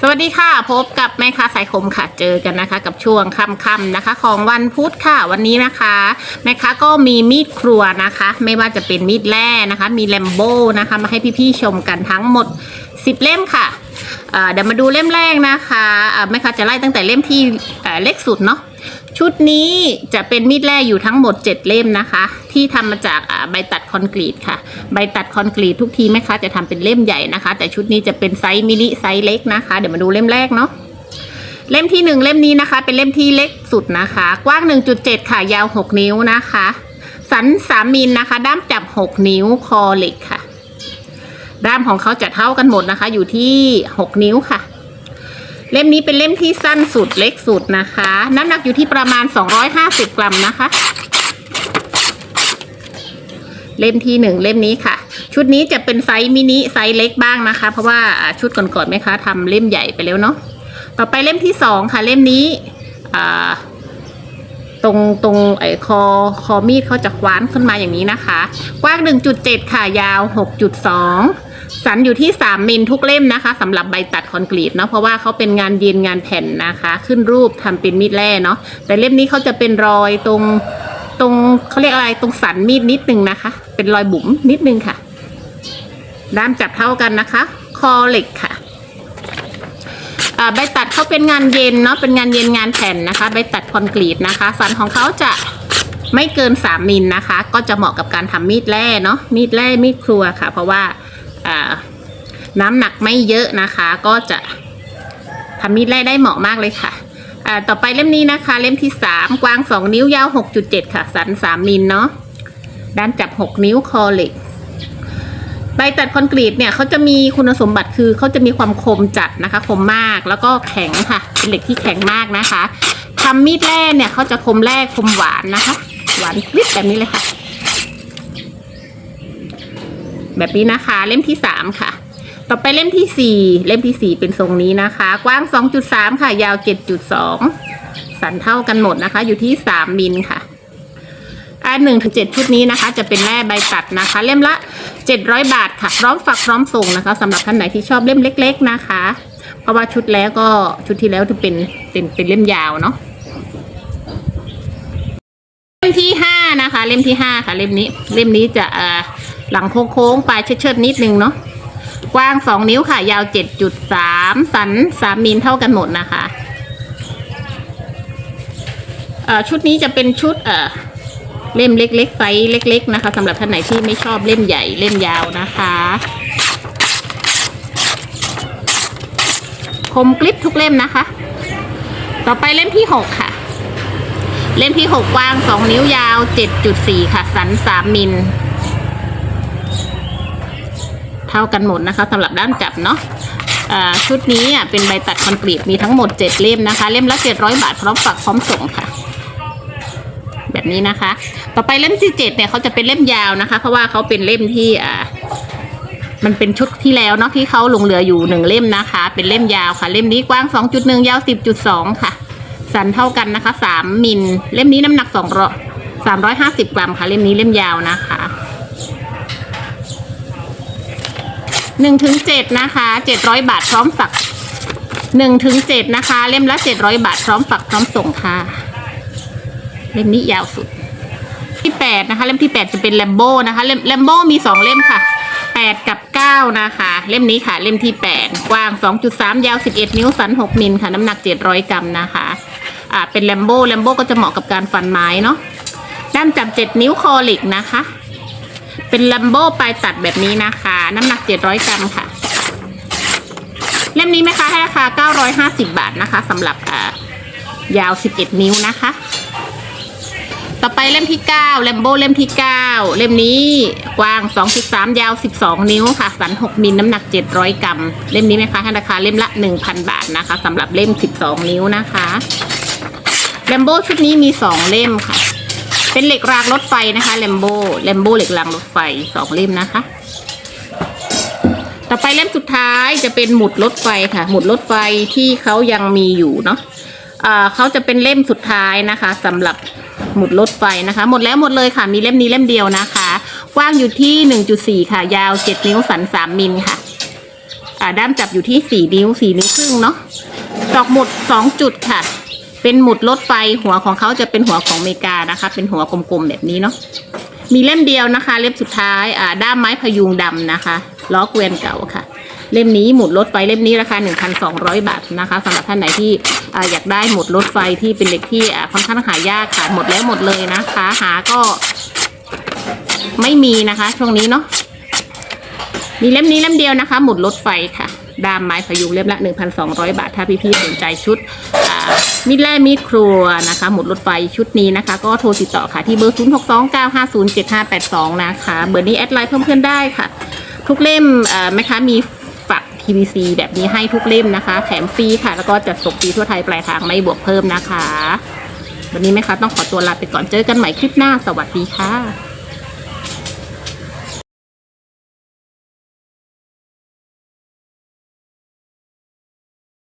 สวัสดีค่ะ พบกับแม่ค้าสายคมค่ะเจอกันนะคะ กับช่วงค่ำๆนะคะ ของวันพุธค่ะวันนี้นะคะ แม่ค้าก็มีมีดครัวนะคะ ไม่ว่าจะเป็นมีดแร่นะคะ มีแลมโบ้นะคะ มาให้พี่ๆชมกันทั้งหมด 10 เล่มค่ะเดี๋ยวมาดูเล่มแรกนะคะแม่ค้าจะไล่ตั้งแต่เล่มที่เล็กสุดเนาะ ชุดนี้จะเป็นมีดแร่อยู่ทั้งหมด 7 เล่มนะคะ ที่ทำมาจากใบตัดคอนกรีตค่ะ ใบตัดคอนกรีตทุกทีแม่ค้าจะทำเป็นเล่มใหญ่นะคะ แต่ชุดนี้จะเป็นไซส์มินิไซส์เล็กนะคะ เดี๋ยวมาดูเล่มแรกเนาะเล่มที่ 1 เล่มนี้นะคะ เป็นเล่มที่เล็กสุดนะคะ กว้าง 1.7 ค่ะ ยาว 6 นิ้วนะคะ สัน3มิลนะคะ ด้ามจับ 6 นิ้วคอเหล็กค่ะ ด้ามของเขาจะเท่ากันหมดนะคะ อยู่ที่ 6 นิ้วค่ะ เล่มนี้เป็นเล่มที่สั้นสุดเล็กสุดนะคะ น้ำหนักอยู่ที่ประมาณ 250 กรัมนะคะ เล่มที่หนึ่งเล่มนี้ค่ะ ชุดนี้จะเป็นไซส์มินิไซส์เล็กบ้างนะคะ เพราะว่าชุดก่อนๆไหมคะทำเล่มใหญ่ไปแล้วเนาะต่อไปเล่มที่สองค่ะ เล่มนี้ตรงตรงไอ้คอคอมีดเขาจะคว้านขึ้นมาอย่างนี้นะคะ กว้าง 1.7 ค่ะ ยาว 6.2 สันอยู่ที่3มิลทุกเล่มนะคะสำหรับใบตัดคอนกรีตเนาะเพราะว่าเขาเป็นงานเย็นงานแผ่นนะคะ ขึ้นรูปทำเป็นมีดแร่เนาะแต่เล่มนี้เขาจะเป็นรอยตรงตรงเขาเรียกอะไรตรงสันมีดนิดนึงนะคะ เป็นรอยบุ๋มนิดนึงค่ะ ด้ามจับเท่ากันนะคะ คอเหล็กค่ะใบตัดเขาเป็นงานเย็นเนาะเป็นงานเย็นงานแผ่นนะคะใบตัดคอนกรีตนะคะ สันของเขาจะไม่เกิน 3มิลนะคะ ก็จะเหมาะกับการทำมีดแร่เนาะมีดแร่มีดครัวค่ะ เพราะว่า น้ำหนักไม่เยอะนะคะ ก็จะทำมีดแร่ได้เหมาะมากเลยค่ะต่อไปเล่มนี้นะคะ เล่มที่3กว้าง2นิ้วยาว6.7ค่ะ สัน3มิลเนาะด้านจับ6นิ้วคอเหล็กใบตัดคอนกรีตเนี่ยเขาจะมีคุณสมบัติคือเขาจะมีความคมจัดนะคะ คมมากแล้วก็แข็งค่ะ เป็นเหล็กที่แข็งมากนะคะทำมีดแร่เนี่ยเขาจะคมแร่คมหวานนะคะ หวานวิบแบบนี้เลยค่ะ แบบนี้นะคะ เล่มที่สามค่ะ ต่อไปเล่มที่สี่เล่มที่สี่เป็นทรงนี้นะคะ กว้างสองจุดสามค่ะ ยาวเจ็ดจุดสองสันเท่ากันหมดนะคะ อยู่ที่สามมิลค่ะอันหนึ่งถึงเจ็ดชุดนี้นะคะ จะเป็นแร่ใบตัดนะคะ เล่มละเจ็ดร้อยบาทค่ะ พร้อมฝักพร้อมส่งนะคะสำหรับท่านไหนที่ชอบเล่มเล็ก ๆนะคะ เพราะว่าชุดแล้วก็ชุดที่แล้วจะเป็นเป็นเป็นเล่มยาวเนาะเล่มที่ห้านะคะ เล่มที่ห้าค่ะ เล่มนี้ เล่มนี้จะเอ่อ หลังโค้งๆปลายเชิดๆนิดนึงเนาะกว้างสองนิ้วค่ะ ยาวเจ็ดจุดสามสันสามมิลเท่ากันหมดนะคะเอ่อชุดนี้จะเป็นชุดเอ่อเล่มเล็กๆไซส์เล็ก ๆ นะคะสำหรับท่านไหนที่ไม่ชอบเล่มใหญ่เล่มยาวนะคะ คมกลิปทุกเล่มนะคะ ต่อไปเล่มที่หกค่ะ เล่มที่หกกว้างสองนิ้วยาวเจ็ดจุดสี่ค่ะ สันสามมิล ท่ากันหมดนะคะสำหรับด้ามจับเนาะชุดนี้เป็นใบตัดคอนกรีตมีทั้งหมดเจ็ดเล่มนะคะ เล่มละเจ็ดร้อยบาทพร้อมฝากพร้อมส่งค่ะ แบบนี้นะคะ ต่อไปเล่มที่เจ็ดเนี่ยเขาจะเป็นเล่มยาวนะคะ เพราะว่าเขาเป็นเล่มที่อ่ามันเป็นชุดที่แล้วเนาะที่เขาลงเหลืออยู่หนึ่งเล่มนะคะ เป็นเล่มยาวค่ะ เล่มนี้กว้าง 2.1 ยาว 10.2 ค่ะ สันเท่ากันนะคะ 3มิลเล่มนี้น้ำหนัก2ร้อย350 กรัมค่ะ เล่มนี้เล่มยาวนะคะ 1ถึง7นะคะ700บาทพร้อมฝัก1ถึง7นะคะ เล่มละ700บาทพร้อมฝักพร้อมส่งค่ะ เล่มนี้ยาวสุด ที่แปดนะคะ เล่มที่แปดจะเป็นแลมโบ้นะคะเล่มแลมโบ้มีสองเล่มค่ะแปดกับเก้านะคะ เล่มนี้ค่ะ เล่มที่แปดกว้างสองจุดสามยาวสิบเอ็ดนิ้วสันหกมิลค่ะ น้ำหนักเจ็ดร้อยกรัมนะคะอ่าเป็นแลมโบ้แลมโบ้ก็จะเหมาะกับการฟันไม้เนาะด้ามจับเจ็ดนิ้วคอเหล็กนะคะ เป็นแลมโบ้ปลายตัดแบบนี้นะคะ น้ำหนักเจ็ดร้อยกรัมค่ะ เล่มนี้ไหมคะให้ราคาเก้าร้อยห้าสิบบาทนะคะสำหรับยาวสิบเอ็ดนิ้วนะคะ ต่อไปเล่มที่9เลมโบเล่มที่ 9 เล่มนี้กว้าง 2.3 ยาว 12 นิ้วค่ะ สัน 6 มิลน้ำหนัก 700 กรัม เล่มนี้ไหมคะให้ราคาเล่มละ 1,000 บาทนะคะสำหรับเล่ม 12 นิ้วนะคะเลมโบชุดนี้มี 2 เล่มค่ะ เป็นเหล็กรางรถไฟนะคะเลมโบเลมโบเหล็กรางรถไฟ2เล่มนะคะ ต่อไปเล่มสุดท้ายจะเป็นหมุดรถไฟค่ะ หมุดรถไฟที่เขายังมีอยู่เนาะเขาจะเป็นเล่มสุดท้ายนะคะสำหรับหมุดรถไฟนะคะ หมดแล้วหมดเลยค่ะ มีเล่มนี้เล่มเดียวนะคะ กว้างอยู่ที่ 1.4 ค่ะ ยาว 7 นิ้วสัน 3 มิลค่ะด้ามจับอยู่ที่สี่นิ้วสี่นิ้วครึ่งเนาะดอกหมุดสองจุดค่ะ เป็นหมุดรถไฟหัวของเขาจะเป็นหัวของอเมริกานะคะ เป็นหัวกลมๆแบบนี้เนาะมีเล่มเดียวนะคะ เล่มสุดท้ายอ่าด้ามไม้พยุงดำนะคะล้อเกวียนเก่าค่ะ เล่มนี้หมุดรถไฟเล่มนี้ราคา 1,200 บาทนะคะสำหรับท่านไหนที่ออยากได้หมุดรถไฟที่เป็นเหล็กที่อ่าค่อนข้างหายากค่ะหมดแล้วหมดเลยนะคะ หาก็ไม่มีนะคะ ช่วงนี้เนาะมีเล่มนี้เล่มเดียวนะคะ หมุดรถไฟค่ะด้ามไม้พยุงเล่มละ 1,200 บาท ถ้าพี่ๆสนใจชุดอ่า มีดแร่มีดครัวนะคะ หมุดรถไฟชุดนี้นะคะ ก็โทรติดต่อค่ะที่เบอร์ 0629507582 นะคะ เบอร์นี้แอดไลน์เพิ่มเพื่อนได้ค่ะ ทุกเล่มเอ่อแม่ค้ามีฝัก PVC แบบนี้ให้ทุกเล่มนะคะ แถมฟรีค่ะ แล้วก็จัดส่งฟรีทั่วไทยปลายทางไม่บวกเพิ่มนะคะ วันนี้แม่ค้าต้องขอตัวลาไปก่อนเจอกันใหม่คลิปหน้า สวัสดีค่ะ